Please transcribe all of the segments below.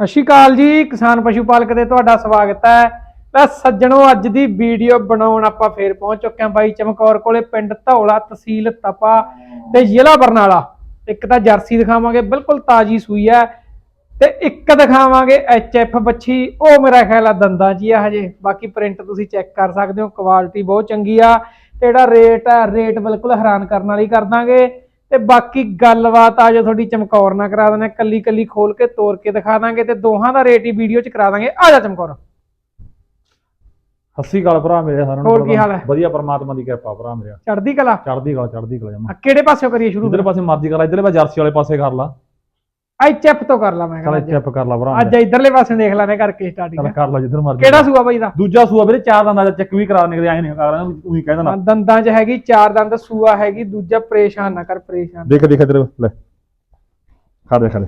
ਸਤਿ ਸ਼੍ਰੀ ਅਕਾਲ ਜੀ, ਕਿਸਾਨ ਪਸ਼ੂ ਪਾਲਕ ਤੇ ਤੁਹਾਡਾ ਸਵਾਗਤ ਹੈ। ਤਾਂ ਸੱਜਣੋ, ਅੱਜ ਦੀ ਵੀਡੀਓ ਬਣਾਉਣ ਆਪਾਂ ਫੇਰ ਪਹੁੰਚ ਚੁੱਕੇ ਹਾਂ ਬਾਈ ਚਮਕੌਰ ਕੋਲੇ, ਪਿੰਡ ਧੌਲਾ ਤਹਿਸੀਲ ਤਪਾ ਤੇ ਜ਼ਿਲ੍ਹਾ ਬਰਨਾਲਾ। ਇੱਕ ਤਾਂ ਜਰਸੀ ਦਿਖਾਵਾਂਗੇ, ਬਿਲਕੁਲ ਤਾਜੀ ਸੂਈ ਹੈ ਤੇ ਇੱਕ ਦਿਖਾਵਾਂਗੇ ਐਫ ਬੱਚੀ ਉਹ ਮੇਰਾ ਖਿਆਲ ਆ ਦੰਦਾਂ 'ਚ ਹੀ ਆ ਹਜੇ। ਬਾਕੀ ਪ੍ਰਿੰਟ ਤੁਸੀਂ ਚੈੱਕ ਕਰ ਸਕਦੇ ਹੋ, ਕੁਆਲਿਟੀ ਬਹੁਤ ਚੰਗੀ ਆ ਤੇ ਜਿਹੜਾ ਰੇਟ ਹੈ, ਰੇਟ ਬਿਲਕੁਲ ਹੈਰਾਨ ਕਰਨ ਵਾਲੀ ਕਰ ਦਾਂਗੇ। ਤੇ ਬਾਕੀ ਗੱਲਬਾਤ ਆ ਜੋ ਤੁਹਾਡੀ ਚਮਕੌਰ ਨਾਲ ਕਰਾ ਦਿੰਦੇ ਕੱਲੀ ਕੱਲੀ ਖੋਲ ਕੇ ਤੋੜ ਕੇ ਦਿਖਾ ਦਾਂਗੇ ਤੇ ਦੋਹਾਂ ਦਾ ਰੇਟ ਹੀ ਵੀਡੀਓ 'ਚ ਕਰਾ ਦਾਂਗੇ। ਆ ਜਾ ਚਮਕੌਰ। ਸ਼੍ਰੀ ਅਕਾਲ ਭਰਾ ਮੇਰੇ ਸਾਰਿਆਂ ਹੋਰ ਕੀ ਹਾਲ ਹੈ? ਵਧੀਆ ਪਰਮਾਤਮਾ ਦੀ ਕਿਰਪਾ ਭਰਾ ਮੇਰੇ। ਚੜਦੀ ਕਲਾ? ਚੜ੍ਹਦੀ ਕਲਾ ਚੜ੍ਹਦੀ ਕਲਾ ਜਮਾ। ਆ ਕਿਹੜੇ ਪਾਸਿਓਂ ਕਰੀਏ ਸ਼ੁਰੂ ਇਧਰਲੇ ਪਾਸੇ ਮਰਜ਼ੀ ਕਰ ਲਾ ਇਧਰਲੇ ਪਾਸੇ ਜਰਸੀ ਵਾਲੇ ਪਾਸੇ ਕਰ ਲਾ। ਐਚਐਫ ਤੋਂ ਕਰ ਲਾ ਮੈਂ ਚਲ ਕਹਿੰਦਾ ਚੈੱਕ ਕਰ ਲਾ ਭਰਾ। ਅੱਜ ਇਧਰਲੇ ਪਾਸੇ ਦੇਖ ਲੈਣੇ ਕਰਕੇ ਚਲ ਸਟਾਰਟਿੰਗ ਕਰ ਲਾ ਜਿੱਧਰ ਮਰਜ਼ੀ ਕਿਹੜਾ ਸੂਆ ਬਾਈ ਦਾ? ਦੂਜਾ ਸੂਆ ਵੀਰੇ ਚਾਰ ਦੰਦਾਂ ਦਾ ਚੈੱਕ ਵੀ ਕਰਾ ਨਿਕਦੇ ਆਏ ਨਹੀਂ ਕਰ ਉਹੀ ਕਹਿ ਦੇਣਾ। ਦੰਦਾਂ 'ਚ ਹੈਗੀ ਚਾਰ ਦੰਦ ਸੂਆ ਹੈਗੀ ਦੂਜਾ ਪਰੇਸ਼ਾਨ ਨਾ ਕਰ ਪਰੇਸ਼ਾਨ। ਦੇਖ ਦੇਖ ਇਧਰ ਲੈ। ਖਾ ਦੇ ਖਾ ਦੇ।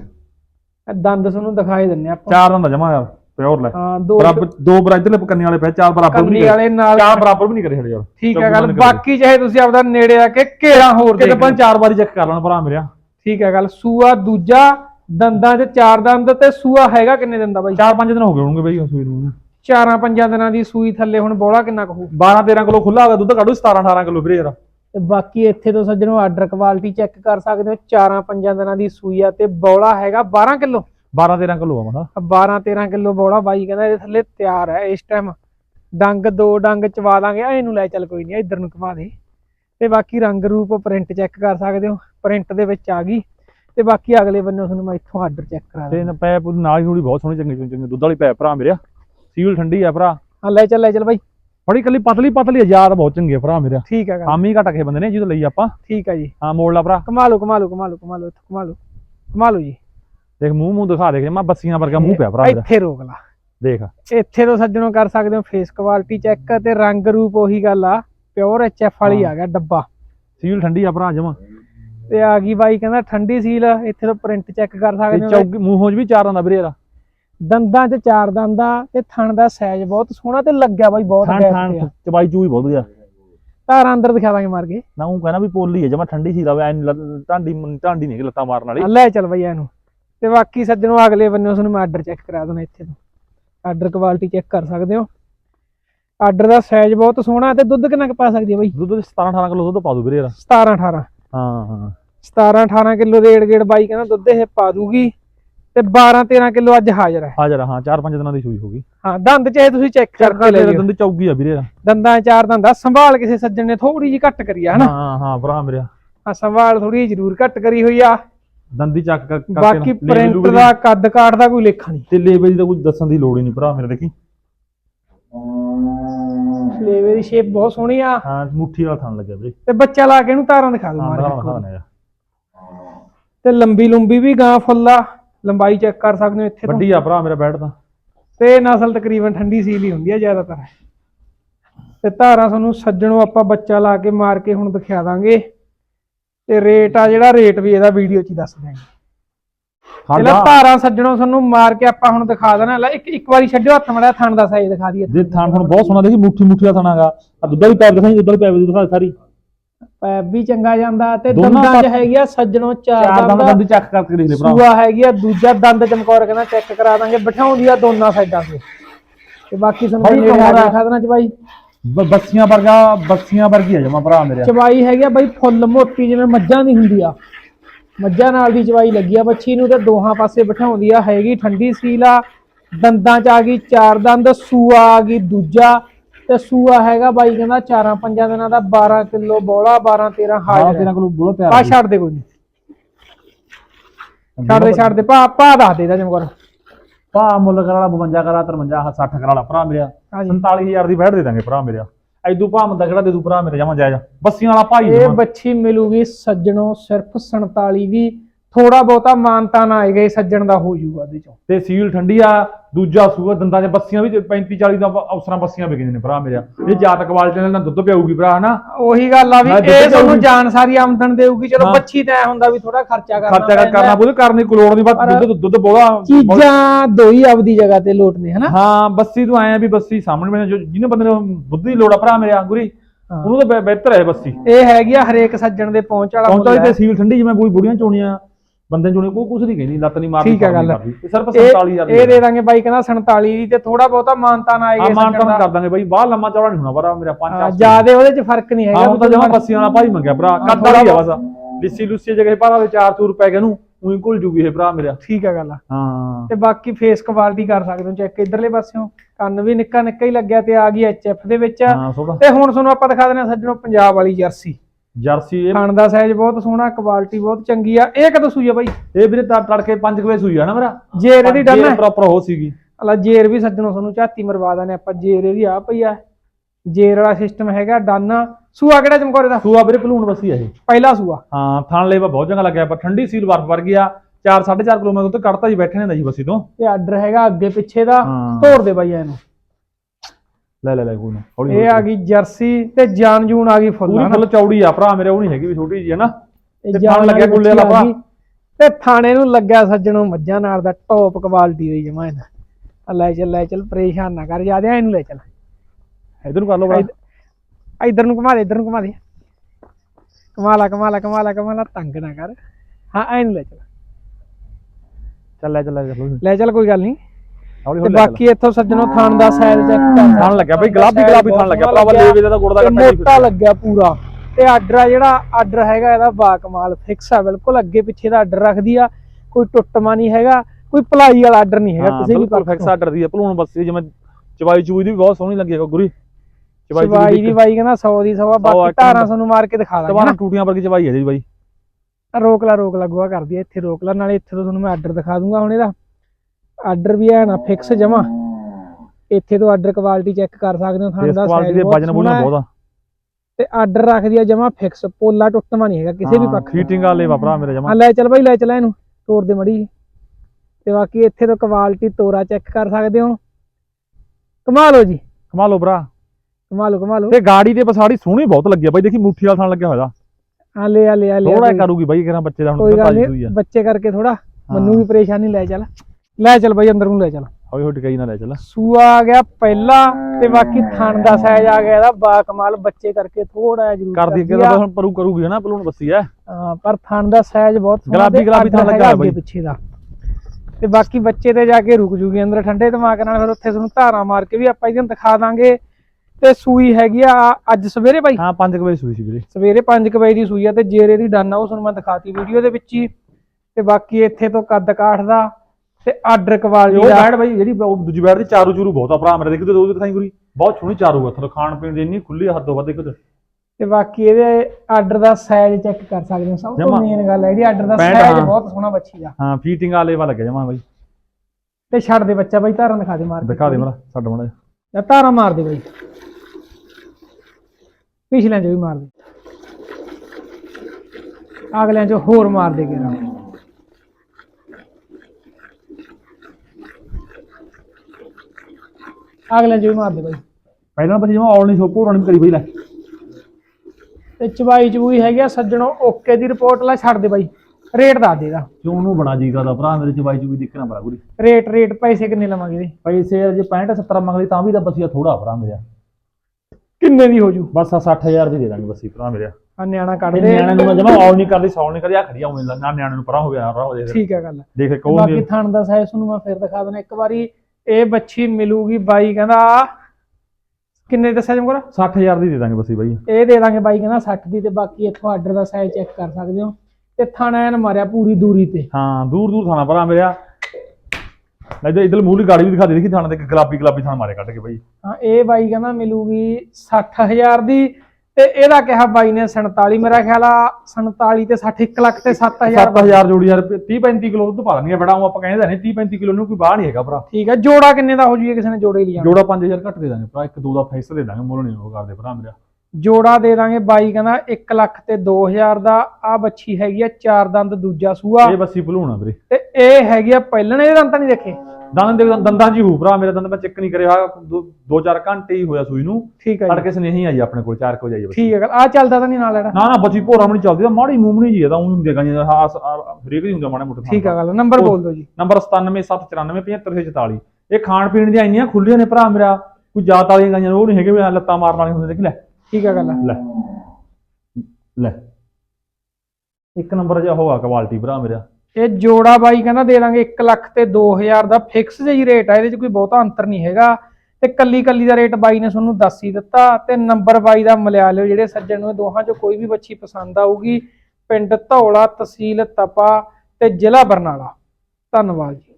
ਇਹ ਦੰਦ ਤੁਹਾਨੂੰ ਦਿਖਾਈ ਦਿੰਨੇ ਆਪਾਂ। ਚਾਰ ਦੰਦਾ ਜਮਾ ਯਾਰ ਪਿਓਰ ਲੈ। ਹਾਂ ਦੋ ਬਰਾਬਰ ਦੋ ਬਰਾ ਇਧਰਲੇ ਕੰਨੀ ਵਾਲੇ ਪਏ ਚਾਰ ਬਰਾਬਰ ਵੀ ਕੰਨੀ ਨਹੀਂ ਵਾਲੇ ਨਾਲ ਚਾਰ ਬਰਾਬਰ ਵੀ ਨਹੀਂ ਕਰੇ ਹਲੇ ਯਾਰ। ਠੀਕ ਹੈ ਗੱਲ। ਬਾਕੀ ਚਾਹੇ ਤੁਸੀਂ ਆਪਦਾ ਨੇੜੇ ਆ ਕੇ ਘੇਰਾ ਹੋਰ ਕਿਤੇ ਦੇਖ ਪੰਜ ਚਾਰ ਵਾਰੀ ਚੈੱਕ ਕਰ ਲੈਣਾ ਭਰਾ ਮੇਰਿਆ। ਠੀਕ ਹੈ ਗੱਲ। ਸੂਆ ਦੂਜਾ ਦੰਦਾਂ 'ਚ ਚਾਰ ਦੰਦ ਤੇ ਸੂਆ ਹੈਗਾ ਕਿੰਨੇ ਦਿਨ ਦਾ ਬਾਈ? ਚਾਰ ਪੰਜ ਦਿਨ ਹੋ ਗਏ ਹੋਣਗੇ ਬਈ ਉਸ ਸੂਈ ਨੂੰ। ਚਾਰਾਂ ਪੰਜਾਂ ਦਿਨਾਂ ਦੀ ਸੂਈ ਥੱਲੇ ਹੁਣ ਬੋਲਾ ਕਿੰਨਾ ਕਹੂ 12 13 ਕਿਲੋ ਖੁੱਲਾ ਹੋਗਾ ਦੁੱਧ ਕੱਢੂ 17 18 ਕਿਲੋ ਵੀਰੇ ਯਾਰ ਤੇ ਬਾਕੀ ਇੱਥੇ ਤੋਂ ਸੱਜਣੋ ਆਰਡਰ ਕੁਆਲਿਟੀ ਚੈੱਕ ਕਰ ਸਕਦੇ ਹੋ ਚਾਰਾਂ ਪੰਜਾਂ ਦਿਨਾਂ ਦੀ ਸੂਈ ਆ ਤੇ ਬੋਲਾ ਹੈਗਾ 12 ਕਿਲੋ। 12 13 ਕਿਲੋ ਆ ਮਸਾ 12 13 ਕਿਲੋ ਬੋਲਾ ਬਾਈ ਕਹਿੰਦਾ ਇਹਦੇ ਥੱਲੇ ਤਿਆਰ ਹੈ ਇਸ ਟਾਈਮ ਡੰਗ ਦੋ ਡੰਗ ਚਵਾ ਆ ਇਹਨੂੰ ਲੈ ਚੱਲ ਕੋਈ ਨਹੀਂ ਇੱਧਰ ਨੂੰ ਘੁਮਾ ਦੇ। ਤੇ ਬਾਕੀ ਰੰਗ ਰੂਪ ਪ੍ਰਿੰਟ ਚੈੱਕ ਕਰ ਸਕਦੇ ਹੋ ਪ੍ਰਿੰਟ ਦੇ ਵਿੱਚ ਆ ਗਈ। ਤੇ ਬਾਕੀ ਅਗਲੇ ਬੰਨੇ ਤੁਹਾਨੂੰ ਮੈਂ ਇੱਥੋਂ ਆਰਡਰ ਚੈੱਕ ਕਰਾ ਤੇ ਦਾਂ ਨਾ ਪੈਪ ਨਾਲ ਹੀ ਥੋੜੀ ਬਹੁਤ ਸੋਹਣੀ ਚੰਗੀ ਚੰਗੀ ਦੁੱਧ ਵਾਲੀ ਪੈਪ ਭਰਾ ਮੇਰਿਆ। ਸੀਲ ਠੰਡੀ ਆ ਭਰਾ। ਹਾਂ ਲੈ ਚੱਲ ਲੈ ਚੱਲ ਬਾਈ। ਬੜੀ ਕੱਲੀ ਪਤਲੀ ਪਤਲੀ ਆ ਯਾਰ ਬਹੁਤ ਚੰਗੀ ਆ ਭਰਾ ਮੇਰਿਆ। ਠੀਕ ਹੈ ਗੱਲ ਆਮੀ ਘਟ ਕੇ ਬੰਦੇ ਨੇ ਜਿਹਦੇ ਲਈ ਆਪਾਂ। ਠੀਕ ਹੈ ਜੀ। ਹਾਂ ਮੋੜ ਲਾ ਭਰਾ। ਕਮਾ ਲਓ ਕਮਾ ਲਓ ਕਮਾ ਲਓ ਕਮਾ ਲਓ ਇੱਥੋਂ ਕਮਾ ਲਓ। ਕਮਾ ਲਓ ਜੀ। ਦੇਖ ਮੂੰਹ ਮੂੰਹ ਦਿਖਾ ਦੇ ਮੈਂ ਬੱਸੀਆਂ ਵਰਗਾ ਮੂੰਹ ਪਿਆ ਭਰਾ ਮੇਰਾ। ਇੱਥੇ ਰੋਕ ਲਾ। ਦੇਖ। ਇੱਥੇ ਤੋਂ ਸੱਜਣੋਂ ਕਰ ਸਕਦੇ ਹੋ ਫੇਸ ਕੁਆਲਿਟੀ ਚੈੱਕ ਤੇ ਰੰਗ ਰੂਪ ਉਹੀ ਗੱਲ ਆ। ਪਿਓਰ ਐਚਐਫ ਵਾਲੀ ਆ ਗਿਆ ਡੱਬਾ। ਸੀਲ ਠੰਡੀ ਆ ਭਰਾ ਜਮਾ। ਤੇ ਆ ਗਈ ਬਾਈ ਕਹਿੰਦਾ ਠੰਡੀ ਸੀਲ ਇੱਥੇ ਤੋਂ ਪ੍ਰਿੰਟ ਚੈੱਕ ਕਰ ਸਕਦੇ ਹੋ ਚੌਕ ਮੂੰਹੋਂ 'ਚ ਵੀ ਚਾਰ ਆਂਦਾ ਵੀਰੇ ਯਾਰ ਦੰਦਾਂ 'ਚ ਚਾਰ ਦੰਦਾ ਤੇ ਥਣ ਦਾ ਸਾਈਜ਼ ਬਹੁਤ ਸੋਹਣਾ ਤੇ ਲੱਗਿਆ ਬਾਈ ਬਹੁਤ ਥਾਂ ਗੈਪ ਥਾਂ ਤੇ ਆ। ਚਬਾਈ ਚੂਈ ਬਹੁਤ ਵਧੀਆ। ਧਾਰਾਂ ਅੰਦਰ ਦਿਖਾ ਦਾਂਗੇ ਮਾਰ ਕੇ। ਨਾ ਉਹ ਕਹਿੰਦਾ ਵੀ ਪੋਲੀ ਹੈ ਜਮਾ ਠੰਡੀ ਸੀ ਰਵੇ ਐ ਟਾਂਡੀ ਟਾਂਡੀ ਨਹੀਂ ਲੱਤਾਂ ਮਾਰਨ ਵਾਲੀ। ਲੈ ਚੱਲ ਬਈ ਇਹਨੂੰ। ਤੇ ਬਾਕੀ ਸੱਜਣੋਂ ਅਗਲੇ ਬੰਨੇ ਤੁਹਾਨੂੰ ਮੈਂ ਆਰਡਰ ਚੈੱਕ ਕਰਾ ਦੇਣਾ ਇੱਥੇ ਤੋਂ। ਆਰਡਰ ਕੁਆਲਿਟੀ ਚੈੱਕ ਕਰ ਸਕਦੇ ਹੋ। ਆਰਡਰ ਦਾ ਸਾਈਜ਼ ਬਹੁਤ ਸੋਹਣਾ ਤੇ ਦੁੱਧ ਕਿੰਨਾ ਕੁ ਪਾ ਸਕਦੀ ਹੈ ਬਾਈ? ਦੁੱਧ 17 18 ਕਿਲੋ ਦੁੱਧ ਪਾ ਦੂ ਵੀਰੇ ਯਾਰ 17 18 ਹਾਂ ਹਾਂ। 17 18 ਕਿਲੋ ਏੜ ਗੇੜ ਬਾਈ ਕਹਿੰਦਾ ਦੁੱਧ ਇਹ ਪਾ ਦੂਗੀ ਤੇ 12 13 ਕਿਲੋ ਅੱਜ ਹਾਜ਼ਰ ਹੈ। ਹਾਜ਼ਰ ਹਾਂ ਚਾਰ ਪੰਜ ਦਿਨਾਂ ਦੀ ਸੂਈ ਹੋਗੀ ਹਾਂ ਦੰਦ ਚਾਹੇ ਤੁਸੀਂ ਚੈੱਕ ਕਰਕੇ ਲੈ ਲਿਓ ਦੰਦ ਚੌਗੀ ਆ ਵੀਰੇ। ਦੰਦਾਂ ਚਾਰ ਦੰਦਾ ਸੰਭਾਲ ਕਿਸੇ ਸੱਜਣ ਨੇ ਥੋੜੀ ਜਿਹੀ ਘੱਟ ਕਰੀ ਆ ਹਨਾ? ਹਾਂ ਹਾਂ ਭਰਾ ਮੇਰਿਆ ਹਾਂ ਸੰਭਾਲ ਥੋੜੀ ਜ਼ਰੂਰ ਘੱਟ ਕਰੀ ਹੋਈ ਆ। ਦੰਦੀ ਚੱਕ ਕਰ- ਕਰਕੇ ਬਾਕੀ ਪ੍ਰਿੰਟ ਦਾ ਕੱਦ ਕਾਠ ਦਾ ਕੋਈ ਲੇਖਾ ਨਹੀਂ। ਤੇ ਲੇਬਲ ਦੀ ਕੁਝ ਦੱਸਣ ਦੀ ਲੋੜ ਹੀ ਨਹੀਂ ਭਰਾ ਮੇਰੇ ਦੇਖੀ। ਲੇਵੇ ਦੀ ਸ਼ੇਪ ਬਹੁਤ ਸੋਹਣੀ ਆ। ਹਾਂ ਮੁੱਠੀ ਵਾਲਾ ਥਣ ਲੱਗਿਆ ਵੀਰੇ। ਤੇ ਬੱਚਾ ਲਾ ਕੇ ਇਹਨੂੰ ਤਾਰਾਂ ਦਿਖਾ ਦੂ ਹਾਂ ਮਾਰ ਤੇ ਲੰਬੀ ਲੰਬੀ ਵੀ ਗਾਂ ਫੁੱਲਾ ਲੰਬਾਈ ਚੈੱਕ ਕਰ ਸਕਦੇ ਹੋ ਇੱਥੇ ਤੋਂ। ਵੱਡੀ ਆ ਭਰਾ ਮੇਰਾ ਬੈਠ ਤਾਂ। ਤੇ ਨਸਲ ਤਕਰੀਬਨ ਠੰਡੀ ਸੀਲ ਹੀ ਹੁੰਦੀ ਆ ਜ਼ਿਆਦਾਤਰ। ਤੇ ਧਾਰਾਂ ਤੁਹਾਨੂੰ ਸੱਜਣੋਂ ਆਪਾਂ ਬੱਚਾ ਲਾ ਕੇ ਮਾਰ ਕੇ ਹੁਣ ਦਿਖਾ ਦਾਂਗੇ। ਤੇ ਰੇਟ ਆ ਜਿਹੜਾ ਰੇਟ ਵੀ ਇਹਦਾ ਵੀਡੀਓ 'ਚ ਹੀ ਦੱਸ ਦਿਆਂਗੇ। ਜਿਹੜਾ ਸਾਡਾ ਧਾਰਾਂ ਸੱਜਣੋਂ ਤੁਹਾਨੂੰ ਮਾਰ ਕੇ ਆਪਾਂ ਹੁਣ ਦਿਖਾ ਦੇਣਾ। ਲੈ ਇੱਕ ਇੱਕ ਵਾਰੀ ਛੱਡਿਓ ਹੱਥ ਮੜਿਆ ਥਣ ਦਾ ਸਾਈਜ਼ ਦਿਖਾ ਦਈਏ। ਦੇ ਥਣ ਥਣ ਬਹੁਤ ਸੋਹਣਾ ਦੇਖੀ ਮੁੱਠੀ ਮੁੱਠੀ ਦਾ ਥਣਾਗਾ ਆ ਦੁੱਧ ਵਾਲੀ ਪੈਪ ਦਿਖਾਈ ਦੁੱਧ ਵਾਲੀ ਪੈਪ ਦਿਖਾ ਸਾਰੀ। ਪੈਪ ਵੀ ਚੰਗਾ ਜਾਂਦਾ ਤੇ ਦੋਨਾਂ ਦੰਦਾਂ 'ਚ ਪਾਸੇ- ਹੈਗੀ ਆ ਸੱਜਣੋਂ ਚਾਰ ਚਾਰ ਦੰਦ ਦੰਦ। ਦੰਦੀ ਚੱਕ ਕਰਕੇ ਦੇਖ ਲੈ ਭਰਾ। ਸੂਆ ਹੈਗੀ ਆ ਦੂਜਾ ਦੰਦ ਚਮਕੌਰ ਕਹਿੰਦਾ ਚੈੱਕ ਕਰਾ ਦਾਂਗੇ ਬਿਠਾਉਂਦੀ ਆ ਦੋਨਾਂ ਸਾਈਡਾਂ ਤੇ। ਤੇ ਬਾਕੀ ਤੁਹਾਨੂੰ ਬਾਈ ਨੇੜੇ ਆ ਕੇ ਕਮਰਾ- ਦਿਖਾ ਦੇਣਾ ਚਬਾਈ। ਬ- ਬੱਸੀਆਂ ਵਰਗਾ ਬੱਸੀਆਂ ਵਰਗੀ ਆ ਜਮਾ ਭਰਾ ਮੇਰੇ। ਚਬਾਈ ਹੈਗੀ ਆ ਬਾਈ ਫੁੱਲ ਮੋਟੀ ਜਿਵੇਂ ਮੱਝਾਂ ਦੀ ਹੁੰਦੀ ਆ। ਮੱਝਾਂ ਨਾਲ ਦੀ ਚਬਾਈ ਲੱਗੀ ਆ ਬੱਚੀ ਨੂੰ ਤੇ ਦੋਹਾਂ ਪਾਸੇ ਬਿਠਾਉਂਦੀ ਆ ਹੈਗੀ ਠੰਡੀ ਸੀਲ ਆ ਦੰਦਾਂ ਚ ਆ ਗਈ ਚਾਰ ਦੰਦ ਸੂਆ ਆ ਗਈ ਦੂਜਾ ਤੇ ਸੂਆ ਹੈਗਾ ਬਾਈ ਕਹਿੰਦਾ ਚਾਰਾਂ ਪੰਜਾਂ ਦਿਨਾਂ ਦਾ 12 ਕਿਲੋ ਬੋਲਾ 12 13 ਹਾਂ ਹਾਜ਼ਰ ਤੇਰਾ ਕੋਲ ਬੋਲੋ ਪਿਆਰ ਆ ਛੱਡ ਦੇ ਕੋਈ ਨਹੀਂ। ਛੱਡ ਦੇ ਛੱਡ ਦੇ ਭਾ ਭਾ ਦੱਸ ਦੇ ਦਾ ਚਮਕੌਰ ਭਾ ਮੁੱਲ ਕਰਾਲਾ 52 ਕਰਾ 53 60 ਕਰਾਲਾ ਭਰਾ ਮੇਰਾ ਹਾਂਜੀ। 47000 ਦੀ ਬੈਠ ਦੇ ਦਾਂਗੇ ਭਰਾ ਮੇਰਾ ਐਦੂ ਭਾ ਮੰਦਾ ਕਿਹੜਾ ਦੇ ਦੂ ਭਰਾ ਮੇਰੇ ਜਮਾ ਜਾਇਜ਼ ਬੱਸੀਆਂ ਵਾਲਾ ਭਾਈ ਇਹ ਜਮਾਂ। ਬੱਚੀ ਮਿਲੂਗੀ ਸੱਜਣੋਂ ਸਿਰਫ 47 ਦੀ ਥੋੜਾ ਬਹੁਤਾ ਮਾਨਤਾ ਨਾ ਆਏਗਾ ਇਹ ਸੱਜਣ ਦਾ ਹੋ ਜਾਊਗਾ ਉਹਦੇ ਚੋਂ ਤੇ ਸੀਲ ਠੰਡੀ ਆ ਦੂਜਾ ਸੂਆ ਦੰਦਾਂ 'ਚ ਬੱਸੀਆਂ ਵੀ 35 40 ਦਾ ਅਫਸਰਾਂ ਬੱਸੀਆਂ ਵਿਕਦੀਆਂ ਨੇ ਭਰਾ ਮੇਰਾ ਇਹ ਜਾਤ ਕੁਆਲਿਟੀ ਨਾਲ ਦੁੱਧ ਪਿਆਊਗੀ ਭਰਾ ਹਨਾ ਉਹੀ ਗੱਲ ਆ ਵੀ ਮੈਂ ਇਹ ਤੁਹਾਨੂੰ। ਜਾਣ ਸਾਰੀ ਆਮਦਨ ਦੇਊਗੀ ਚਲੋ। ਬੱਚੀ ਤਾਂ ਹੁੰਦਾ ਵੀ ਥੋੜਾ ਖਰਚਾ ਕਰਨਾ ਖਰਚਾ ਕਰਨਾ ਬੋਲ ਕਰਨੀ ਕੋਈ ਲੋੜ ਨਹੀਂ ਬਸ ਪਰ ਦੁੱਧ ਦੁੱਧ ਬੋਲਾ ਚੀਜ਼ਾਂ ਦੋ ਹੀ ਆਪਦੀ ਜਗ੍ਹਾ ਤੇ ਲੋਟ ਨੇ ਹਨਾ ਹਾਂ ਬੱਸੀ ਤੂੰ ਆਇਆ ਵੀ ਬੱਸੀ ਸਾਹਮਣੇ ਜੋ- ਜਿਹਨੇ ਬੰਦੇ ਨੂੰ ਬੁੱਧ ਦੀ ਲੋੜ ਆ ਭਰਾ ਮੇਰੇ ਅੰਗੂਰੀ ਹਾਂ। ਉਹਨੂੰ ਤਾਂ ਬਿਹ- ਬਿਹਤਰ ਹੈ ਬੱਸੀ ਇਹ ਹੈਗੀ ਆ ਹਰੇਕ ਸੱਜਣ ਦੇ ਪਹੁੰਚ ਵਾਲਾ ਪਹੁੰਚਾ ਤੇ। ਸੀਲ ਠੰਡੀ ਜਿਵੇਂ ਕੋਈ ਬੁੜੀਆਂ ਚੋਣੀਆਂ ਬੰਦੇ ਨੂੰ ਕੋਈ ਕੁਝ ਨਹੀਂ ਕਹਿੰਦੀ ਲੱਤ ਨਹੀਂ ਮਾਰਦੀ ਠੀਕ ਹੈ ਗੱਲ। ਸਿਰਫ ਇਹ 47000 ਇਹ ਦੇ ਦਾਂਗੇ ਬਾਈ ਕਹਿੰਦਾ 47 ਦੀ ਤੇ ਥੋੜਾ ਬਹੁਤਾ ਮਾਨਤਾ ਨਾ ਆਏਗਾ ਮਾਨ ਤਾਂ ਕਰ ਦਾਂਗੇ ਬਾਈ ਬਾਹਰ ਲੰਮਾ ਚੌੜਾ ਨਹੀਂ ਹੋਣਾ ਪਰ ਮੇਰਾ 5 ਜਿਆਦੇ ਉਹਦੇ ਚ ਫ਼ਰਕ ਨਹੀਂ ਹੈਗਾ ਉਹ ਤਾਂ ਜਮਾ ਬੱਸੀਆਂ ਵਾਲਾ ਭਾਈ ਮੰਗਿਆ ਭਰਾ ਕੱਦ ਵਾਲੀ ਆ ਬਸ। ਲਿੱਸੀ ਲੁੱਸੀ ਜਗ੍ਹਾ ਪਾਦਾ ਦੇ 4 ਚੂਰ ਪੈ ਗਏ ਨੂੰ ਉਹੀ ਘੁਲ ਜੂਗੀ ਇਹ ਭਰਾ ਮੇਰਾ। ਠੀਕ ਹੈ ਗੱਲ ਹਾਂ। ਤੇ ਬਾਕੀ ਫੇਸ ਕੁਆਲਿਟੀ ਕਰ ਸਕਦੇ ਹੋ ਚੈੱਕ ਇਧਰਲੇ ਪਾਸਿਓਂ। ਕੰਨ ਵੀ ਨਿੱਕਾ ਨਿੱਕਾ ਹੀ ਲੱਗਿਆ ਤੇ ਆ ਗਈ ਐਚਐਫ ਦੇ ਵਿੱਚ। ਤੇ ਹੁਣ ਤੁਹਾਨੂੰ ਆਪਾਂ ਦਿਖਾ ਦਿੰਦੇ ਹਾਂ ਸੱਜਣੋ ਪੰਜਾਬ ਵਾਲੀ ਜਰਸੀ। ਜਰਸੀ ਇਹ ਥਣ ਦਾ ਸਾਈਜ਼ ਬਹੁਤ ਸੋਹਣਾ ਕੁਆਲਿਟੀ ਬਹੁਤ ਚੰਗੀ ਆ। ਇਹ ਕਦੋਂ ਸੂਈ ਆ ਬਾਈ? ਇਹ ਵੀਰੇ ਤਾਂ ਤੜਕੇ 5 ਵਜੇ ਸੂਈ ਆ ਨਾ ਮੇਰਾ। ਜੇਰ ਇਹਦੀ ਡਨ ਹੈ? ਪ੍ਰੋਪਰ ਹੋ ਸੀਗੀ। ਅਲਾ ਜੇਰ ਵੀ ਸੱਜਣੋ ਤੁਹਾਨੂੰ ਝਾਤੀ ਮਰਵਾ ਦਾਨੇ ਆਪਾਂ ਜੇਰ ਇਹਦੀ ਆ ਪਈ ਆ। ਜੇਰ ਵਾਲਾ ਸਿਸਟਮ ਹੈਗਾ ਡਨ। ਸੂਆ ਕਿਹੜਾ ਚਮਕੌਰੇ ਦਾ ਸੂਆ ਵੀਰੇ ਭਲੂਣ ਬਸੀ ਆ ਇਹ। ਪਹਿਲਾ ਸੂਆ। ਹਾਂ ਥਣ ਲੇਵਾ ਬਹੁਤ ਚੰਗਾ ਲੱਗਿਆ ਪਰ ਠੰਡੀ ਸੀਲ ਬਰਫ ਵਰ ਗਿਆ 4 4.5 ਕਿਲੋਮੀਟਰ ਉੱਤੇ ਕੱਢਤਾ ਜੀ ਬੈਠੇ ਨੇ ਜੀ ਬਸੀ ਤੋਂ। ਤੇ ਆਰਡਰ ਹੈਗਾ ਅੱਗੇ ਪਿੱਛੇ ਦਾ। ਤੋੜ ਦੇ ਬਾਈ ਇਹਨੂੰ। ਲੈ ਲੈ ਲੈ ਕੋਈ ਨਾ। ਹੌਲੀ ਇਹ ਆ ਗਈ ਜਰਸੀ ਤੇ ਜਾਨ ਜੂਨ ਆ ਗਈ ਫੁੱਲ ਪੂਰੀ ਫੁੱਲ ਚੌੜੀ ਆ ਭਰਾ ਮੇਰੇ ਉਹ ਨਹੀਂ ਹੈਗੀ ਵੀ ਛੋਟੀ ਜੀ ਹੈ ਨਾ ਤੇ ਜਾਨ ਲੱਗਿਆ ਗੁੱਲੇ ਵਾਲਾ ਭਰਾ। ਤੇ ਥਾਣੇ ਨੂੰ ਲੱਗਿਆ ਸੱਜਣੋਂ ਮੱਝਾਂ ਨਾਲ ਦਾ ਟੌਪ ਕੁਆਲਿਟੀ ਦੀ ਜਮਾ ਇਹਦਾ। ਆ ਲੈ ਚੱਲ ਲੈ ਚੱਲ ਪਰੇਸ਼ਾਨ ਨਾ ਕਰ ਜ਼ਿਆਦਾ ਇਹਨੂੰ ਲੈ ਚੱਲ। ਇਧਰ ਨੂੰ ਕਰ ਭਰਾ। ਇੱਧ- ਇੱਧਰ ਨੂੰ ਘੁਮਾ ਦੇ ਇੱਧਰ ਨੂੰ ਘੁਮਾ ਦੇ। ਕਮਾਲਾ ਕਮਾਲਾ ਕਮਾਲਾ ਕਮਾਲਾ ਤੰਗ ਨਾ ਕਰ। ਹਾਂ ਐਨੂੰ ਲੈ ਚੱਲ। ਚੱਲ ਲੈ ਚੱਲ ਲੈ ਚੱਲ। ਲੈ ਕੋਈ ਗੱਲ ਨਹੀਂ। ਤੇ। ਬਾਕੀ ਇੱਥੋਂ ਸੱਜਣੋਂ ਥਾਣ ਦਾ ਸਾਈਜ਼ ਚੈੱਕ ਕਰ ਥਣ ਲੱਗਿਆ ਬਈ ਗੁਲਾਬੀ ਗੁਲਾਬੀ ਥਣ ਲੱਗਿਆ ਭਰਾਵਾ ਲੇਵੇ ਦਾ ਗੁੜ ਦਾ ਕੱਟਾ ਮੋਟਾ ਲੱਗਿਆ ਪੂਰਾ। ਤੇ ਆਰਡਰ ਆ ਜਿਹੜਾ ਆਰਡਰ ਹੈਗਾ ਇਹਦਾ ਬਾ ਕਮਾਲ ਫਿਕਸ ਆ ਬਿਲਕੁਲ ਅੱਗੇ ਪਿੱਛੇ ਦਾ ਆਰਡਰ ਰੱਖਦੀ ਆ। ਕੋਈ ਟੁੱਟਮਾ ਨਹੀਂ ਹੈਗਾ ਕੋਈ ਭਲਾਈ ਵਾਲਾ ਆਰਡਰ ਨਹੀਂ ਹੈਗਾ ਕਿਸੇ ਵੀ ਫਿਕਸ ਆਰਡਰ ਦੀ ਹੈ ਭਲੂਣ ਬਸੀ ਜਿਵੇਂ ਚਵਾਈ ਚੂਈ ਦੀ ਵੀ ਬਹੁਤ ਸੋਹਣੀ ਲੱਗੀ ਹੈ ਗੁਰੀ ਚਵਾਈ ਦੀ ਬਾਈ ਕਹਿੰਦਾ 100 ਦੀ ਸਵਾ ਬਾਕੀ ਧਾਰਾਂ। ਤੁਹਾਨੂੰ ਮਾਰ ਕੇ ਦਿਖਾ ਦਾਂਗੇ ਤਵਾਰਾਂ ਨਾ। ਟੂਟੀਆਂ ਵਰਗੀ ਚਵਾਈ ਹੈ ਜੀ ਬਾਈ। ਰੋਕ ਲਾ ਰੋਕ ਲਾ ਗੋਆ ਕਰਦੀ ਆ ਇੱਥੇ ਰੋਕ ਲਾ ਨਾਲੇ ਇੱਥੇ ਤੋਂ ਤੁਹਾਨੂੰ ਮੈਂ ਆਰਡਰ ਦਿਖਾ ਦੂੰਗਾ ਹੁਣ ਇਹਦਾ। ਆਰਡਰ ਵੀ ਹੈ ਨਾ ਫਿਕਸ ਜਮਾ। ਇੱਥੇ ਤੋਂ ਆਰਡਰ ਕੁਆਲਿਟੀ ਚੈੱਕ ਕਰ ਸਕਦੇ ਹੋ ਤੁਹਾਨੂੰ ਦਾ ਕੁਆਲਿਟੀ ਦੇ ਵਜਨ ਬੁਜਨ ਬਹੁਤ ਆ। ਤੇ ਆਰਡਰ ਰੱਖਦੀ ਆ ਜਮਾ ਫਿਕਸ ਪੋਲਾ ਟੁੱਟਮਾ ਨਹੀਂ ਹੈਗਾ ਕਿਸੇ ਵੀ ਪੱਖ। ਫੀਟਿੰਗ ਵਾਲੇ ਵਾ ਭਰਾ ਮੇਰੇ ਜਮਾ। ਲੈ ਚੱਲ ਬਾਈ ਲੈ ਚੱਲ ਇਹਨੂੰ ਤੋੜ ਦੇ ਮੜੀ। ਤੇ ਬਾਕੀ ਇੱਥੇ ਤੋਂ ਕੁਆਲਿਟੀ ਤੋਰਾ ਚੈੱਕ ਕਰ ਸਕਦੇ ਹੋ। ਕਮਾਲ ਹੋ ਜੀ। ਕਮਾ ਲਓ ਭਰਾ। ਕਮਾਲ ਕਮਾਲ ਤੇ ਗਾੜੀ ਦੇ ਪਸਾੜੀ ਸੋਹਣੀ ਬਹੁਤ ਲੱਗੀ ਆ ਬਾਈ ਦੇਖੀ ਮੁੱਠੀ ਵਾਲਾ ਥਣ ਲੱਗਿਆ ਹੋਇਆ ਆ ਲੈ ਆ ਲੈ ਆ ਲੈ ਥੋੜਾ ਕਰੂਗੀ ਬਾਈ ਕਿਹੜਾ ਬੱਚੇ ਦਾ ਹੁਣ ਤਾਜੀ ਹੋਈ ਆ। ਬੱਚੇ ਕਰਕੇ ਥੋੜਾ ਮੈਨੂੰ ਵੀ ਪਰੇਸ਼ਾਨੀ ਲੈ ਚੱਲ। ਲੈ ਚੱਲ ਬਾਈ ਅੰਦਰ ਨੂੰ ਲੈ ਚੱਲ। ਹੌਲੀ ਹੌਲੀ ਟਿਕਾਈ ਨਾ ਲੈ ਚੱਲ। ਸੂਆ ਆ ਗਿਆ ਪਹਿਲਾ ਤੇ ਬਾਕੀ ਥਣ ਦਾ ਸਾਈਜ਼ ਆ ਗਿਆ ਇਹਦਾ ਬਾ ਕਮਾਲ ਬੱਚੇ ਕਰਕੇ ਥੋੜਾ ਜਿਹਾ ਜ਼ਰੂਰ ਕਰਦੀ ਤਾਂ ਆ। ਹੁਣ ਪਰੂ ਕਰੂਗੀ ਹਨਾ ਭਲੂਣ ਬਸੀ ਐ ਹਾਂ, ਪਰ ਥਣ ਦਾ ਸਾਈਜ਼ ਬਹੁਤ ਸੋਹਣਾ ਗੁਲਾਬੀ- ਗੁਲਾਬੀ ਥਣ ਲੱਗਾ ਬਾਈ। ਪਿੱਛੇ ਦਾ। ਤੇ ਬਾਕੀ ਬੱਚੇ ਤੇ ਜਾ ਕੇ ਰੁਕ ਜੂਗੀ ਅੰਦਰ ਠੰਡੇ ਦਿਮਾਗ ਨਾਲ ਫਿਰ ਉੱਥੇ ਤੁਹਾਨੂੰ ਧਾਰਾਂ ਮਾਰ ਕੇ ਵੀ ਆਪਾਂ ਇਹਨਾਂ ਦਿਖਾ ਦਾਂਗੇ। ਤੇ ਸੂਈ ਹੈਗੀ ਆ ਅੱਜ ਸਵੇਰੇ ਬਾਈ? ਹਾਂ 5 ਵਜੇ ਸੂਈ ਸੀ ਵੀਰੇ। ਸਵੇਰੇ 5 ਵਜੇ ਦੀ ਸੂਈ ਆ ਤੇ ਜੇਰੇ ਦੀ ਡਨ ਆ ਉਹ ਤੁਹਾਨੂੰ ਮੈਂ ਦਿਖਾਤੀ ਵੀਡੀਓ ਦੇ ਵਿੱਚ ਹੀ। ਤੇ ਬਾਕੀ ਇੱਥੇ ਤੋਂ ਕੱਦ ਕਾਠ ਦਾ ਤੇ ਆਰਡਰ ਉਹ ਕੁਆਲਿਟੀ ਦਾ ਬਾਈ ਜਿਹੜੀ ਉਹ ਦੂਜੀ ਬੈੜ ਦੀ ਚਾਰੂ ਚੂਰੂ ਬਹੁਤ ਆ ਭਰਾ ਮੇਰੇ ਦੇਖੀ ਤੇ ਉਹ ਦਿਖਾਈ ਗੁਰੀ ਬਹੁਤ ਸੋਹਣੀ ਚਾਰੂ ਆ ਥੋੜਾ ਖਾਣ ਪੀਣ ਦੀ ਇੰਨੀ ਖੁੱਲੀ ਹੱਦੋਂ ਵੱਧ ਇੱਕ ਤੇ। ਤੇ ਬਾਕੀ ਇਹਦੇ ਆਰਡਰ ਦਾ ਸਾਈਜ਼ ਚੈੱਕ ਕਰ ਸਕਦੇ ਹੋ ਸਭ ਤੋਂ ਜਮਾਂ। ਮੇਨ ਗੱਲ ਹੈ ਇਹਦੀ ਆਰਡਰ ਦਾ ਸਾਈਜ਼ ਹਾਂ। ਬਹੁਤ ਸੋਹਣਾ ਬੱਚੀ ਦਾ। ਹਾਂ ਫੀਟਿੰਗ ਵਾਲੇ ਵਾ ਲੱਗਿਆ ਜਮਾ ਬਾਈ। ਤੇ ਛੱਡ ਦੇ ਬੱਚਾ ਬਾਈ ਧਾਰਾਂ ਦਿਖਾ ਦੇ ਮਾਰ। ਦਿਖਾ ਦੇ ਮੇਰਾ ਛੱਡ ਮੜਾ ਜਾਂ ਧਾਰਾਂ ਮਾਰ ਦੇ ਬਾਈ। ਪਿਛਲਿਆਂ ਚ ਵੀ ਮਾਰ ਦੇ। ਅਗਲਿਆਂ ਚ ਹੋਰ ਮਾਰ ਦੇ ਕਿਰਾ ਅਗਲਿਆਂ ਚ ਵੀ ਮਾਰ ਦੇ ਬਾਈ। ਪਹਿਲਾਂ ਬਸ ਜਮਾ ਆਲ ਨਹੀਂ ਸੋਪੋ ਰਣ ਕਰੀ ਬਈ ਲੈ। ਤੇ ਚਵਾਈ ਚਵੂਈ ਹੈਗੀ ਆ ਸੱਜਣੋ ਓਕੇ ਦੀ ਰਿਪੋਰਟ ਲੈ ਛੱਡ ਦੇ ਬਾਈ। ਰੇਟ ਦੱਸ ਦੇ ਇਹਦਾ। ਕਿਉਂ ਨੂੰ ਬੜਾ ਜੀ ਕਰਦਾ ਭਰਾ ਮੇਰੇ ਚਵਾਈ ਚੂਈ ਦੇਖਣਾ ਬੜਾ ਗੁਰੀ ਰੇਟ ਰੇਟ ਪੈਸੇ ਕਿੰਨੇ ਲਵਾਂਗੇ ਇਹਦੇ? ਪੈਸੇ ਜੇ 65 70 ਮੰਗਲੀ ਤਾਂ ਵੀ ਤਾਂ ਬਸੀਆ ਥੋੜਾ ਭਰਾ ਮੇਰਾ। ਕਿੰਨੇ ਦੀ ਹੋ ਜੂ? ਬਸ ਆਹ 60000 ਦੀ ਦੇ ਦਾਂਗੇ ਬਸੀ ਭਰਾ ਮੇਰਾ। ਆ ਨਿਆਣਾ ਕੱਢ ਦੇ। ਨਿਆਣੇ ਨੂੰ ਜਮਾ ਆਲ ਨਹੀਂ ਕਰਦੀ ਸੌਲ ਨਹੀਂ ਕਰਦੀ ਆ ਖੜੀ ਆਉਂ ਨਾ ਨਿਆਣੇ ਨੂੰ ਪਰਾਂ ਹੋ ਗਿਆ ਪਰਾਂ ਹੋ ਜਾ ਠੀਕ ਹੈ ਗੱਲ। ਦੇਖ ਕਹੋ ਬਾਕੀ ਥਣ ਦਾ ਸਾਈਜ਼ ਤੁਹਾਨੂੰ ਮੈਂ ਫਿਰ ਦਿਖਾ ਦਣਾ ਇੱਕ ਵਾਰੀ ਇਹ ਬੱਚੀ ਮਿਲੂਗੀ ਬਾਈ ਕਹਿੰਦਾ ਕਿੰਨੇ ਦੱਸਿਆ ਜਮਕੋਰ? 60000 ਦੀ ਦੇ ਦਾਂਗੇ ਬਸੀ ਬਾਈ। ਇਹ ਦੇ ਦਾਂਗੇ ਬਾਈ ਕਹਿੰਦਾ 60 ਦੀ ਤੇ ਬਾਕੀ ਇੱਥੋਂ ਆਰਡਰ ਦਾ ਸਾਈਜ਼ ਚੈੱਕ ਕਰ ਸਕਦੇ ਹੋ। ਤੇ ਥਣ ਐਨ ਮਾਰਿਆ ਪੂਰੀ ਦੂਰੀ ਤੇ। ਹਾਂ ਦੂਰ ਦੂਰ ਥਾਣਾ ਭਰਾ ਮੇਰਾ ਇਧਰ ਇਧਰ ਮੂਲੀ ਗਾੜੀ ਵੀ ਦਿਖਾ ਦੇ ਦੇਖੀ ਥਾਣਾ ਤੇ ਇੱਕ ਗੁਲਾਬੀ ਗੁਲਾਬੀ ਥਾਣਾ ਮਾਰੇ ਕੱਢ ਕੇ ਬਾਈ। ਹਾਂ ਇਹ ਬਾਈ ਕਹਿੰਦਾ ਮਿਲੂਗੀ 60000 ਦੀ। ਤੇ ਇਹਦਾ ਕਿਹਾ ਬਾਈ ਨੇ 47 ਮੇਰਾ ਖਿਆਲ ਆ 47 ਤੇ 60 1 ਲੱਖ ਤੇ 7000 7000 ਜੋੜੀ ਯਾਰ 30 35 ਕਿਲੋ ਦੁੱਧ ਪਾ ਲੈਣੀ ਬੜਾ ਉਹ ਆਪਾਂ ਕਹਿੰਦੇ ਨਹੀਂ 30 35 ਕਿਲੋ ਨੂੰ ਕੋਈ ਬਾਹ ਨਹੀਂ ਹੈਗਾ ਭਰਾ। ਠੀਕ ਹੈ ਜੋੜਾ ਕਿੰਨੇ ਦਾ ਹੋ ਜੂਏ ਕਿਸੇ ਨੇ ਜੋੜੇ ਲਿਆ? ਜੋੜਾ 5000 ਘੱਟ ਦੇ ਦਾਂਗੇ ਭਰਾ ਇੱਕ ਦੋ ਦਾ ਫੈਸ ਦੇ ਦਾਂਗੇ ਮੁੱਲ ਨਹੀਂ ਉਹ ਕਰਦੇ ਭਰਾ ਮੇਰਾ। ਜੋੜਾ ਦੇ ਦਾਂਗੇ ਬਾਈ ਕਹਿੰਦਾ 1 ਲੱਖ ਤੇ 2000 ਦਾ ਆ ਬੱਚੀ ਹੈਗੀ ਆ ਚਾਰ ਦੰਦ ਦੂਜਾ ਸੂਆ। ਇਹ ਬੱਸੀ ਭਲੂਣਾ ਵੀਰੇ। ਤੇ ਇਹ ਹੈਗੀ ਆ ਪਹਿਲਣੇ ਦੰਦ ਤਾਂ ਨਹੀਂ ਦੇਖੇ? ਦੰਦ ਦੇ ਦੰਦਾਂ ਜੀ ਹੂ ਭਰਾ ਮੇਰੇ ਦੰਦ ਮੈਂ ਚੈੱਕ ਨਹੀਂ ਕਰਿਆ ਦੋ- ਚਾਰ ਘੰਟੇ ਹੀ ਹੋਇਆ ਸੂਈ ਨੂੰ। ਠੀਕ ਹੈ ਤੜਕੇ ਸਨੇਹੀ ਆਈ ਆਪਣੇ ਕੋਲ 4 ਵਜੇ ਆਈ ਠੀਕ ਹੈ ਆ ਚੱਲਦਾ ਤਾਂ ਨਹੀਂ ਨਾਲ ਇਹਦਾ? ਨਾ ਨਾ ਬੱਸੀ ਭੋਰਾ ਮਣੀ ਚੱਲਦੀ ਆ ਮਾੜੀ ਮੂਮਣੀ ਜੀ ਇਹਦਾ ਉਹ ਹੁੰਦੀ ਹੈਗਾ ਜੀ ਹਰੇਕ ਦੀ ਹੁੰਦਾ ਮਾੜਾ ਮੋਟਾ ਠੀਕ ਹੈ ਗੱਲ ਨੰਬਰ ਬੋਲ ਦਿਓ ਜੀ। ਨੰਬਰ 9779475744 ਇਹ ਖਾਣ ਪੀਣ ਦੀਆਂ ਇੰਨੀਆਂ ਖੁੱਲੀਆਂ ਨੇ ਭਰਾ ਮੇਰਾ ਕੋਈ ਜਾਤ ਵਾਲੀਆਂ ਗਾਈਆਂ ਉਹ ਨਹੀਂ ਹੈਗੇ ਵੀ ਲੱਤਾਂ ਮਾਰਨ ਵਾਲੇ ਹੁੰਦੇ ਦੇਖ ਲੈ। ਠੀਕ ਹੈ ਗੱਲ ਲੈ। ਲੈ। ਇੱਕ ਨੰਬਰ ਜਿਹਾ ਹੋਆ ਕੁਆਲਿਟੀ ਭਰਾ ਮੇਰਾ। ਇਹ ਜੋੜਾ ਬਾਈ ਕਹਿੰਦਾ ਦੇ ਦਾਂਗੇ 1 ਲੱਖ ਤੇ 2000 ਦਾ ਫਿਕਸ ਜਿਹੀ ਰੇਟ ਆ, ਇਹਦੇ ਚ ਕੋਈ ਬਹੁਤਾ ਅੰਤਰ ਨਹੀਂ ਹੈਗਾ। ਤੇ ਕੱਲੀ ਕੱਲੀ ਦਾ ਰੇਟ ਬਾਈ ਨੇ ਤੁਹਾਨੂੰ ਦੱਸ ਹੀ ਦਿੱਤਾ। ਤੇ ਨੰਬਰ ਬਾਈ ਦਾ ਮਿਲਿਆ ਲਿਓ, ਜਿਹੜੇ ਸੱਜਣ ਨੂੰ ਇਹ ਦੋਹਾਂ ਚੋਂ ਕੋਈ ਵੀ ਬੱਚੀ ਪਸੰਦ ਆਊਗੀ। ਪਿੰਡ ਧੌਲਾ, ਤਹਿਸੀਲ ਤਪਾ ਤੇ ਜ਼ਿਲ੍ਹਾ ਬਰਨਾਲਾ। ਧੰਨਵਾਦ ਜੀ।